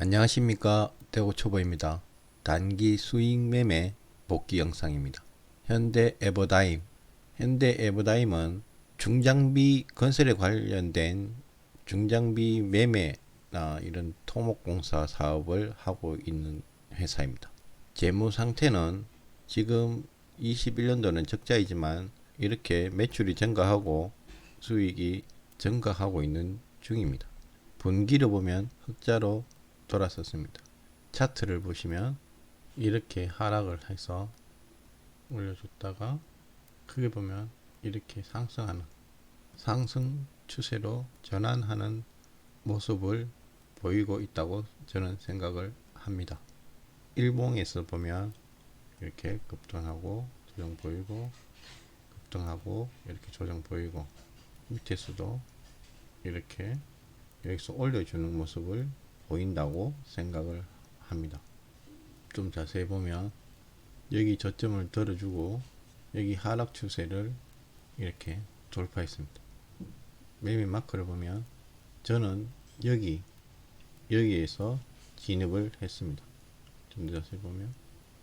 안녕하십니까 대구초보입니다. 단기 수익 매매 복귀 영상입니다. 현대 에버다임 현대 에버다임은 중장비 건설에 관련된 중장비 매매나 이런 토목공사 사업을 하고 있는 회사입니다. 재무 상태는 지금 21년도는 적자이지만 이렇게 매출이 증가하고 수익이 증가하고 있는 중입니다. 분기를 보면 흑자로 돌았었습니다. 차트를 보시면 이렇게 하락을 해서 올려줬다가 크게 보면 이렇게 상승하는 상승 추세로 전환하는 모습을 보이고 있다고 저는 생각을 합니다. 일봉에서 보면 이렇게 급등하고 조정 보이고 급등하고 이렇게 조정 보이고 밑에서도 이렇게 여기서 올려주는 모습을 보인다고 생각을 합니다. 좀 자세히 보면 여기 저점을 들어주고 여기 하락 추세를 이렇게 돌파했습니다. 매매 마크를 보면 저는 여기 여기에서 진입을 했습니다. 좀더 자세히 보면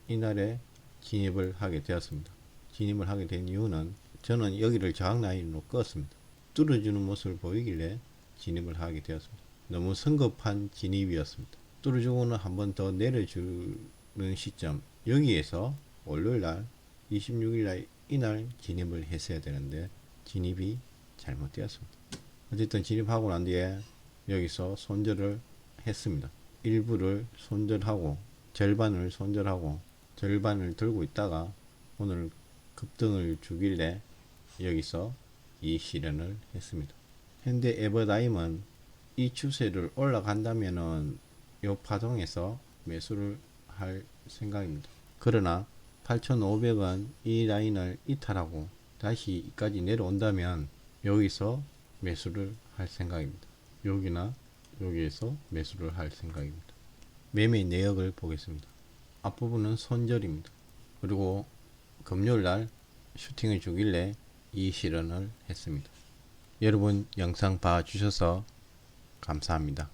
이날에 진입을 하게 되었습니다. 진입을 하게 된 이유는 저는 여기를 저항 라인으로 껐습니다. 뚫어주는 모습을 보이길래 진입을 하게 되었습니다. 너무 성급한 진입이었습니다. 뚫어주고는 한 번 더 내려주는 시점 여기에서 월요일날 26일날 이날 진입을 했어야 되는데 진입이 잘못되었습니다. 어쨌든 진입하고 난 뒤에 여기서 손절을 했습니다. 일부를 손절하고 절반을 손절하고 절반을 들고 있다가 오늘 급등을 주길래 여기서 이 실현을 했습니다. 현대 에버다임은 이 추세를 올라간다면은 요 파동에서 매수를 할 생각입니다. 그러나 8,500원 이 라인을 이탈하고 다시 이까지 내려온다면 여기서 매수를 할 생각입니다. 여기나 여기에서 매수를 할 생각입니다. 매매 내역을 보겠습니다. 앞부분은 손절입니다. 그리고 금요일 날 슈팅을 주길래 이 실현을 했습니다. 여러분 영상 봐주셔서 감사합니다.